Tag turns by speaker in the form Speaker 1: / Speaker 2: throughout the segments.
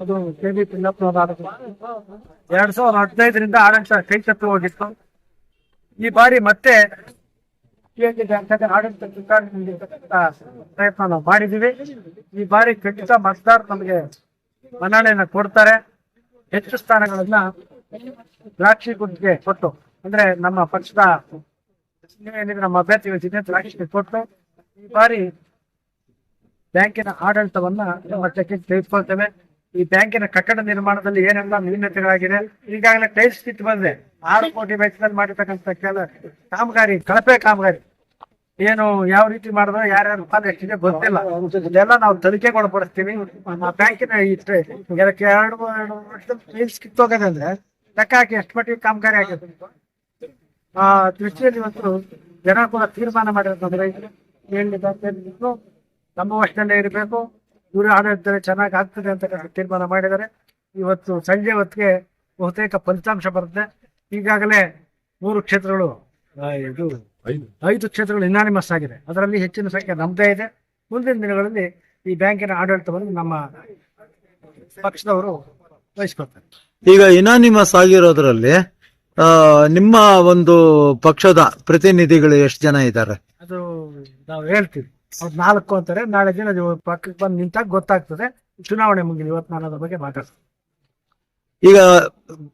Speaker 1: ಅದು K B ಎರಡ್ ಸಾವಿರದ ಹದಿನೈದರಿಂದ ಆಡಳಿತ ಕೈ ತಪ್ಪಿ ಹೋಗಿತ್ತು ಈ ಬಾರಿ ಮತ್ತೆ ಆಡಳಿತ ಪ್ರಯತ್ನ ನಾವು ಮಾಡಿದೀವಿ ಈ ಬಾರಿ ಖಂಡಿತ ಮತದಾರರು ನಮಗೆ ಮನ್ನಣೆಯನ್ನು ಕೊಡ್ತಾರೆ. ಹೆಚ್ಚು ಸ್ಥಾನಗಳನ್ನ ದ್ರಾಕ್ಷಿ ಗುಂಡಿಗೆ ಕೊಟ್ಟು, ಅಂದ್ರೆ ನಮ್ಮ ಪಕ್ಷದ ನಮ್ಮ ಅಭ್ಯರ್ಥಿಗಳ ಜೊತೆ ದ್ರಾಕ್ಷಿಗೆ ಕೊಟ್ಟು, ಈ ಬಾರಿ ಬ್ಯಾಂಕಿನ ಆಡಳಿತವನ್ನ ಚರ್ಚೆಗೆ ತಿಳಿಸ್ಕೊಳ್ತೇವೆ. ಈ ಬ್ಯಾಂಕಿನ ಕಟ್ಟಡ ನಿರ್ಮಾಣದಲ್ಲಿ ಏನೆಲ್ಲ ನ್ಯೂನತೆಗಳಾಗಿದೆ, ಈಗಾಗಲೇ ಟೈಲ್ಸ್ ಸ್ಥಿತಿ ಬಂದಿದೆ. ಆರು ಕೋಟಿ ವೆಚ್ಚದಲ್ಲಿ ಮಾಡಿರ್ತಕ್ಕಂಥ ಕೆಲ ಕಾಮಗಾರಿ, ಕಳಪೆ ಕಾಮಗಾರಿ. ಏನು ಯಾವ ರೀತಿ ಮಾಡಿದ್ರೆ, ಯಾರ್ಯಾರು ಪಾಲ್ ಎಷ್ಟಿದೆ ಗೊತ್ತಿಲ್ಲ. ಇದೆಲ್ಲ ನಾವು ತನಿಖೆ ಒಳಪಡಿಸ್ತೀವಿ ಬ್ಯಾಂಕಿನ ಈ ಎರಡು ವರ್ಷದಲ್ಲಿ ಟೈಲ್ಸ್ ಕಿತ್ತೋಗದೆ ಅಂದ್ರೆ ಲೆಕ್ಕ ಹಾಕಿ ಎಷ್ಟು ಮಟ್ಟಿಗೆ ಕಾಮಗಾರಿ ಆಗಿದೆ. ಆ ದೃಷ್ಟಿಯಲ್ಲಿ ಒಂದು ಜನ ಕೂಡ ತೀರ್ಮಾನ ಮಾಡಿರೋದಂದ್ರೆ ನಮ್ಮ ವಶದಲ್ಲೇ ಇರಬೇಕು. ದೂರ ಆಡಳಿತದಲ್ಲಿ ಚೆನ್ನಾಗಿ ಆಗ್ತದೆ ಅಂತ ತೀರ್ಮಾನ ಮಾಡಿದ್ದಾರೆ. ಇವತ್ತು ಸಂಜೆ ಹೊತ್ತಿಗೆ ಬಹುತೇಕ ಫಲಿತಾಂಶ ಬರುತ್ತೆ. ಈಗಾಗಲೇ ಮೂರು ಕ್ಷೇತ್ರಗಳು ಆ, ಇದು ಐದು. ಕ್ಷೇತ್ರಗಳು ಇನಾನಿಮಸ್ ಆಗಿದೆ. ಅದರಲ್ಲಿ ಹೆಚ್ಚಿನ ಸಂಖ್ಯೆ ನಮ್ಮದೇ ಇದೆ. ಮುಂದಿನ ದಿನಗಳಲ್ಲಿ ಈ ಬ್ಯಾಂಕಿನ ಆಡಳಿತವನ್ನು ನಮ್ಮ ಪಕ್ಷದವರು ವಹಿಸ್ಕೊಳ್ತಾರೆ.
Speaker 2: ಈಗ ಇನಾನಿಮಸ್ ಆಗಿರೋದ್ರಲ್ಲಿ ಆ, ನಿಮ್ಮ ಒಂದು ಪಕ್ಷದ ಪ್ರತಿನಿಧಿಗಳು ಎಷ್ಟು ಜನ ಇದ್ದಾರೆ?
Speaker 1: ಅದು ನಾವು ಹೇಳ್ತೀವಿ. ಅವ್ರು ನಾಲ್ಕು ಅಂತಾರೆ ನಾಳೆ ದಿನ ಪಕ್ಕಕ್ಕೆ ಬಂದು ನಿಂತಾಗ ಗೊತ್ತಾಗ್ತದೆ. ಚುನಾವಣೆ ಮುಗಿದು ಇವತ್ತು ನಾನು ಅದ್ರ ಬಗ್ಗೆ ಮಾತಾಡ್ತೀನಿ.
Speaker 2: ಈಗ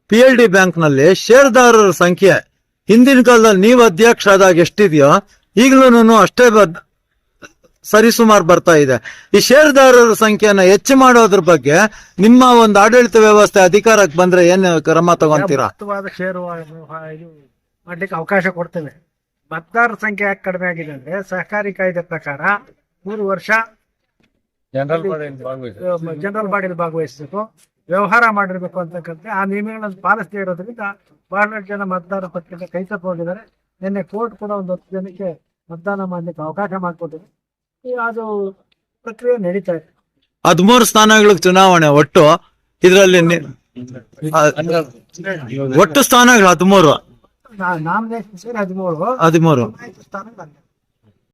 Speaker 2: ಪಿ ಎಲ್ ಡಿ ಬ್ಯಾಂಕ್ನಲ್ಲಿ ಷೇರ್ದಾರರ ಸಂಖ್ಯೆ ಹಿಂದಿನ ಕಾಲದಲ್ಲಿ ನೀವು ಅಧ್ಯಕ್ಷ ಆದಾಗ ಎಷ್ಟಿದೆಯೋ ಈಗಲೂ ಅಷ್ಟೇ ಸರಿಸುಮಾರು ಬರ್ತಾ ಇದೆ. ಈ ಷೇರ್ದಾರರ ಸಂಖ್ಯೆನ ಹೆಚ್ಚು ಮಾಡೋದ್ರ ಬಗ್ಗೆ ನಿಮ್ಮ ಒಂದು ಆಡಳಿತ ವ್ಯವಸ್ಥೆ ಅಧಿಕಾರಕ್ಕೆ ಬಂದ್ರೆ ಏನು ಕ್ರಮ ತಗೊಂತೀರಾ?
Speaker 1: ಮಾಡ್ಲಿಕ್ಕೆ ಅವಕಾಶ ಕೊಡ್ತೇವೆ. ಮತದಾರರ ಸಂಖ್ಯೆ ಯಾಕೆ ಕಡಿಮೆ ಆಗಿದೆ ಅಂದ್ರೆ ಸಹಕಾರಿ ಕಾಯ್ದೆ ಪ್ರಕಾರ ಮೂರು ವರ್ಷ ಜನರಲ್ ಬಾಡಿಯಲ್ಲಿ ಭಾಗವಹಿಸಬೇಕು. ವ್ಯವಹಾರ ಮಾಡಿರ್ಬೇಕು ಅಂತಕ್ಕಂಥ ಆ ನಿಯಮಗಳನ್ನು ಪಾಲಿಸದೇ ಇರೋದ್ರಿಂದ ಬಹಳಷ್ಟು ಜನ ಮತದಾರ ಪತ್ರಿಕೆ ಕೈ ತಪ್ಪಿ ಹೋಗಿದ್ದಾರೆ ನಿನ್ನೆ ಕೋರ್ಟ್ ಕೂಡ ಒಂದು ಹತ್ತು ಜನಕ್ಕೆ ಮತದಾನ ಮಾಡಲಿಕ್ಕೆ ಅವಕಾಶ ಮಾಡಿಕೊಟ್ಟಿದೆ. ಈಗ ಅದು ಪ್ರಕ್ರಿಯೆ ನಡೀತಾ ಇದೆ.
Speaker 2: ಹದಿಮೂರು ಸ್ಥಾನಗಳಿಗೆ ಚುನಾವಣೆ ಒಟ್ಟು ಇದರಲ್ಲಿ ಒಟ್ಟು ಸ್ಥಾನಗಳು ಹದಿಮೂರು.
Speaker 1: ಹದಿಮೂರು
Speaker 2: ಹದಿಮೂರು
Speaker 1: ಚುನಾಯಿತ ಸ್ಥಾನಗಳು ಹನ್ನೆರಡು.